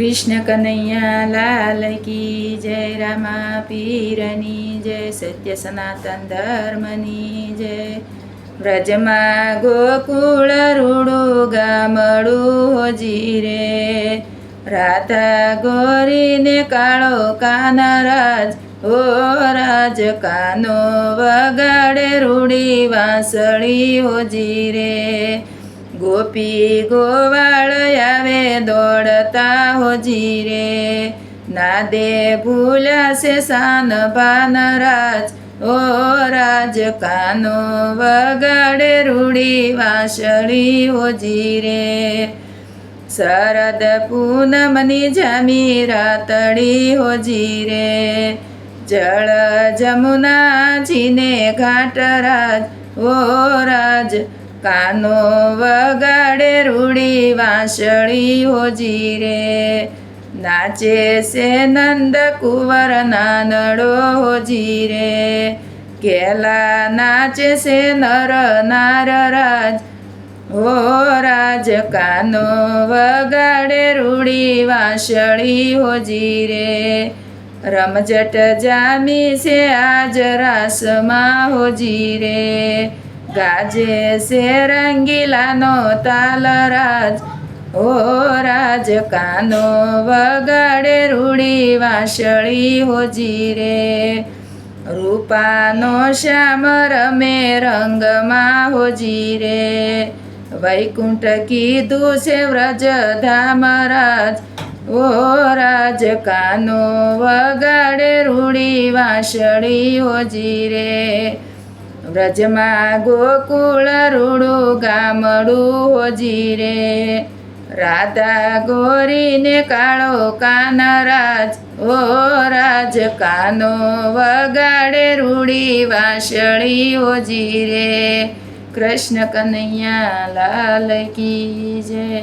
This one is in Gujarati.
કૃષ્ણ કનૈયા લાલ કી જય, રામા પીરની જય, સત્ય સનાતન ધર્મની જય. વ્રજમાં ગોકુળ રૂડું ગામડું હોજી રે. રાધા ગોરીને કાળો કાનરાજ, ઓ રાજ કાનો વગાડે રૂડી વાંસળી હોજી રે. ગોપી ગોવાળ આવે, દોડતા હોજી રે નાદે ભૂલાશે સાન ભાનરાજ ઓ રાજ, કાનો વગાડે રૂડી વાંસળી હોજી રે શરદ પૂનમની જામી રાતડી હોજી રે જળ જમુનાજીને ઘાટ રાજ. ઓ રાજ કાનો વગાડે રૂડી વાંસળી હોજી રે નાચે છે નંદ કુંવર નાનડો હોજી રે કેલા નાચે છે નર નાર રાજ ઓ રાજ, કાનો વગાડે રૂડી વાંસળી હોજી રે રમઝટ જામી છે આજ રાસમાં હોજી રે ગાજે છે રંગીલાનો તાલ રાજ. ઓ રાજ કાનો વગાડે રૂડી વાંસળી હોજી રે. રૂપાનો શ્યામ રમે રંગમાં હોજી રે. વૈકુંઠ કીધું છે વ્રજ ધામ રાજ. ઓ રાજ કાનો વગાડે રૂડી વાસળી હોજી રે. વ્રજમાં ગોકુળ રૂડું ગામડું હોજી રે. રાધા ગોરીને કાળો કાનરાજ ઓ રાજ કાનો વગાડે રૂડી વાસળી હોજી રે. કૃષ્ણ કનૈયા લાલ કી જય.